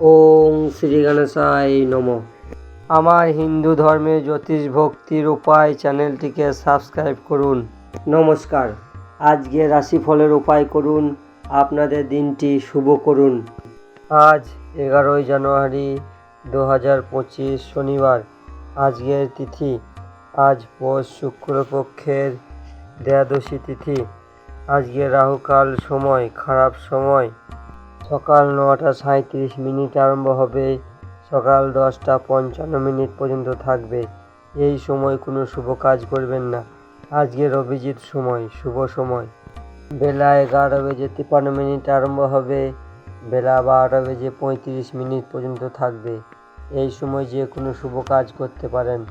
ওং শ্রী গণেশায় নম। আমার হিন্দু ধর্মে জ্যোতিষ ভক্তির উপায় চ্যানেলটিকে সাবস্ক্রাইব করুন। নমস্কার। আজকে রাশিফলের উপায় করুন, আপনাদের দিনটি শুভ করুন। আজ এগারোই জানুয়ারি দু হাজার পঁচিশ শনিবার, আজকের তিথি। আজ পৌষ শুক্রপক্ষের দ্বাদশী তিথি। আজকে রাহুকাল সময়, খারাপ সময়। সকাল নটা সাঁত্রিশ মিনিট আরম্ভ হবে। সকাল দশটা পঞ্চান্ন মিনিট পর্যন্ত থাকবে। এই সময় কোনো শুভ কাজ করবেন না। আজকের অভিজিৎ সময়, শুভ সময়। বেলা এগারো বেজে তিপ্পান্ন মিনিট আরম্ভ হবে। বেলা বারোটা বেজে পঁয়ত্রিশ মিনিট পর্যন্ত থাকবে। এই সময় যে কোনো শুভ কাজ করতে পারেন।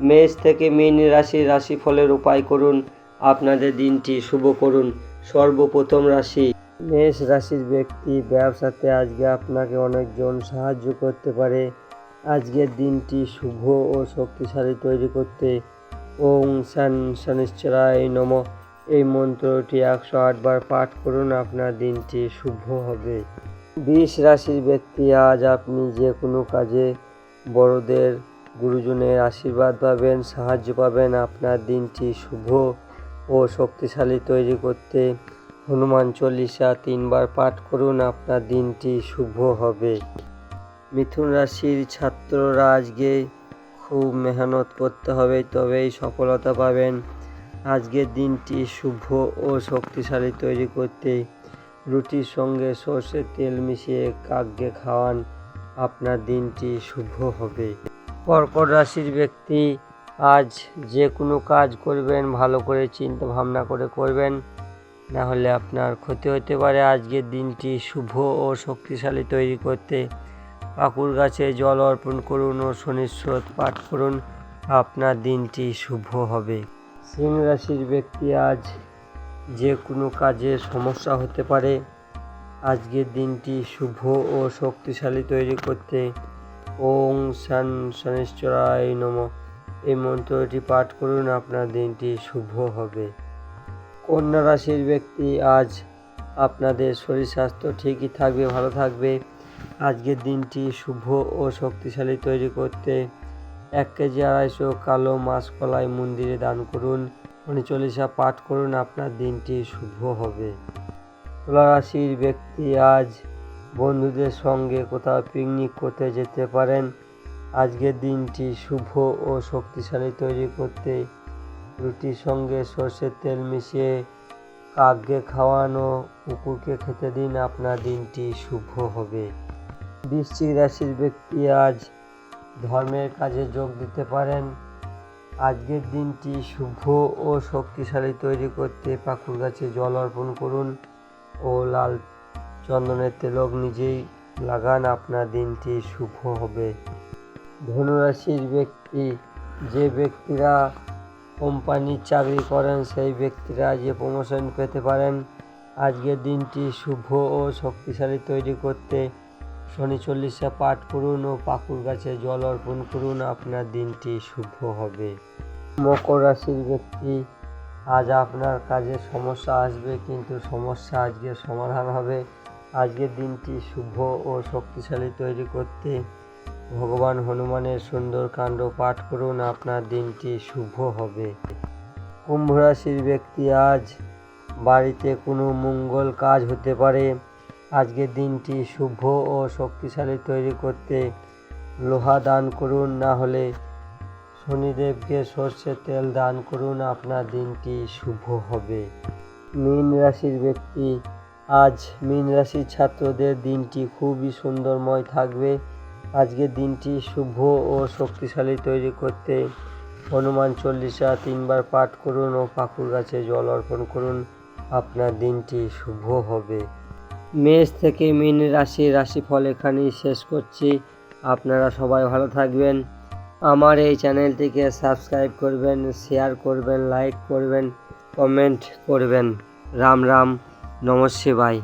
মেষ থেকে মীন রাশি রাশিফলের উপায় করুন। আপনাদের দিনটি শুভ করুন। সর্বপ্রথম রাশি মেষ রাশির ব্যক্তি, ব্যবসাতে আজকে আপনাকে অনেকজন সাহায্য করতে পারে। আজকের দিনটি শুভ ও শক্তিশালী তৈরি করতে। ওং শান শনিশ্চরায় নম। এই মন্ত্রটি একশো আটবার পাঠ করুন, আপনার দিনটি শুভ হবে। বিষ রাশির ব্যক্তি, আজ আপনি যে কোনো কাজে বড়দের, গুরুজনের আশীর্বাদ পাবেন, সাহায্য পাবেন, আপনার দিনটি শুভ ও শক্তিশালী তৈরি করতে। হনুমান চল্লিশা তিনবার পাঠ করুন, আপনার দিনটি শুভ হবে। মিথুন রাশির ছাত্ররা আজকে খুব মেহনত করতে হবে, তবেই সফলতা পাবেন। আজকের দিনটি শুভ ও শক্তিশালী তৈরি করতে রুটির সঙ্গে সর্ষের তেল মিশিয়ে কাককে খাওয়ান, আপনার দিনটি শুভ হবে। কর্কট রাশির ব্যক্তি আজ যে কোনো কাজ করবেন, ভালো করে চিন্তা ভাবনা করে করবেন। না হলে আপনার ক্ষতি হতে পারে। আজকের দিনটি শুভ ও শক্তিশালী তৈরি করতে পাকুর গাছে জল অর্পণ করুন ও শনিশ্রোত পাঠ করুন। আপনার দিনটি শুভ হবে। সিংহ রাশির ব্যক্তি আজ যে কোনো কাজে সমস্যা হতে পারে। আজকের দিনটি শুভ ও শক্তিশালী তৈরি করতে ওং শান শনিশ্চরায় নম। এই মন্ত্রটি পাঠ করুন। আপনার দিনটি শুভ হবে। কন্যা রাশির ব্যক্তি আজ আপনাদের শরীর স্বাস্থ্য ঠিকই থাকবে, ভালো থাকবে। আজকের দিনটি শুভ ও শক্তিশালী তৈরি করতে এক কেজি আড়াইশো কালো মাসকলাই মন্দিরে দান করুন, উনচল্লিশা পাঠ করুন, আপনার দিনটি শুভ হবে। তুলা রাশির ব্যক্তি আজ বন্ধুদের সঙ্গে কোথাও পিকনিক করতে যেতে পারেন। আজকের দিনটি শুভ ও শক্তিশালী তৈরি করতে রুটির সঙ্গে সর্ষের তেল মিশিয়ে কাককে খাওয়ানো, কুকুরকে খেতে দিন, আপনার দিনটি শুভ হবে। বৃশ্চিক রাশির ব্যক্তি আজ ধর্মের কাজে যোগ দিতে পারেন। আজকের দিনটি শুভ ও শক্তিশালী তৈরি করতে পাকুর গাছে জল অর্পণ করুন ও লাল চন্দনের তেলক নিজেই লাগান, আপনার দিনটি শুভ হবে। ধনুরাশির ব্যক্তি, যে ব্যক্তিরা কোম্পানির চাকরি করেন, সেই ব্যক্তিরা যে প্রমোশন পেতে পারেন। আজকের দিনটি শুভ ও শক্তিশালী তৈরি করতে শনি চল্লিশা পাঠ করুন ও পাকুর গাছে জল অর্পণ করুন। আপনার দিনটি শুভ হবে। মকর রাশির ব্যক্তি, আজ আপনার কাজে সমস্যা আসবে, কিন্তু সমস্যা আজকে সমাধান হবে। আজকের দিনটি শুভ ও শক্তিশালী তৈরি করতে ভগবান হনুমানের সুন্দর কাণ্ড পাঠ করুন, আপনার দিনটি শুভ হবে। কুম্ভ রাশির ব্যক্তি আজ বাড়িতে কোনো মঙ্গল কাজ হতে পারে। আজকের দিনটি শুভ ও শক্তিশালী তৈরি করতে লোহা দান করুন, না হলে শনিদেবকে সর্ষের তেল দান করুন, আপনার দিনটি শুভ হবে। মীন রাশির ব্যক্তি আজ মীন রাশির ছাত্রদের দিনটি খুবই সুন্দরময় থাকবে। আজকের দিনটি শুভ ও শক্তিশালী তৈরি করতে হনুমান চল্লিশা তিনবার পাঠ করুন ও পাকুর গাছে জল অর্পণ করুন। আপনার দিনটি শুভ হবে। মেষ থেকে মীন রাশি, রাশিফল এখানেই শেষ করছি। আপনারা সবাই ভালো থাকবেন। আমার এই চ্যানেলটিকে সাবস্ক্রাইব করবেন, শেয়ার করবেন, লাইক করবেন, কমেন্ট করবেন। রাম রাম নমঃ শিবায়